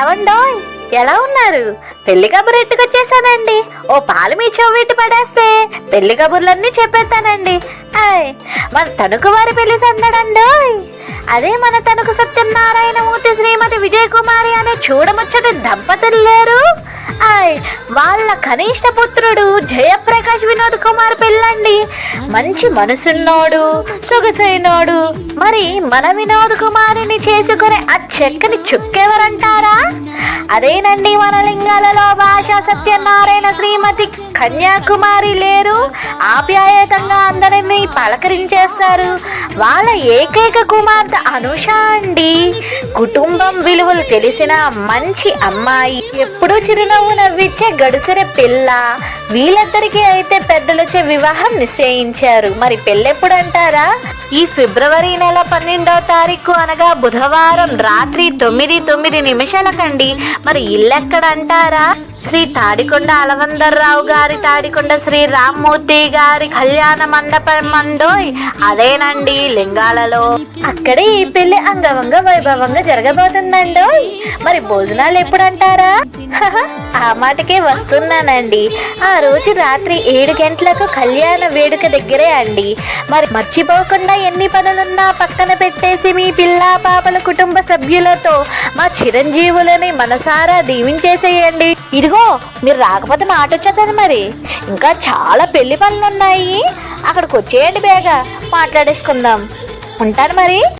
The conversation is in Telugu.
ఏవండోయ్ ఎలా ఉన్నారు? పెళ్ళి కబురు ఎట్టుకొచ్చేసానండి ఓ పాలు మీ చెవిటి పడేస్తే పెళ్ళి కబుర్లన్నీ చెప్పేస్తానండి. ఆయ్ మన తణుకు వారి పెళ్ళి సందడండోయ్. అదే మన తణుకు సత్యనారాయణమూర్తి శ్రీమతి విజయకుమారి అనే చూడముచ్చటి దంపతులు లేరు. ఆయ్ వాళ్ళ కనిష్ట పుత్రుడు జయప్రకాష్ వినోద్ కుమార్ పెళ్ళండి. మంచి మనసున్నోడు సొగసైనోడు. మరి మన వినోద్ కుమారిని చేసుకునే ఆ చెక్కని చుక్కెవరంటారా? అదేనండి మన లింగాలలో భాష సత్యనారాయణ శ్రీమతి కన్యాకుమారి లేరు. ఆప్యాయతంగా అందరినీ పలకరించేస్తారు. వాళ్ళ ఏకైక కుమార్తె అనుష అండి. కుటుంబం విలువలు తెలిసిన మంచి అమ్మాయి. ఎప్పుడూ చిరునవ్వు నవ్విచ్చే గడుసెర పిల్ల. వీళ్ళందరికీ అయితే పెద్దలొచ్చే వివాహం నిశ్చయించారు. మరి పెళ్ళెప్పుడు అంటారా? ఈ ఫిబ్రవరి నెల పన్నెండో తారీఖు అనగా బుధవారం రాత్రి తొమ్మిది తొమ్మిది నిమిషాలకండి. మరి ఇల్లెక్కడ అంటారా శ్రీ తాడికొండ అలవందర్రావు గారి తాడికొండ శ్రీ రామ్మూర్తి గారి కళ్యాణ మండపం మండోయ్ అదేనండి లింగాలలో. అక్కడే ఈ పెళ్ళి అంగవంగ వైభవంగా జరగబోతుందండోయ్. మరి భోజనాలు ఎప్పుడంటారా? అంటారా ఆ మాటకే వస్తున్నానండి. ఆ రోజు రాత్రి ఏడు గంటలకు కళ్యాణ వేడుక దగ్గరే అండి. మరి మర్చిపోకుండా ఎన్ని పనులున్నా పక్కన పెట్టేసి మీ పిల్ల పాపల కుటుంబ సభ్యులతో మా చిరంజీవులని మనసారా దీవించేసేయండి. ఇదిగో మీరు రాకపోతే మాట వచ్చేదని మరి. ఇంకా చాలా పెళ్ళి పనులు ఉన్నాయి అక్కడికి వచ్చేయండి బేగా. మాట్లాడేసుకుందాం. ఉంటాను మరి.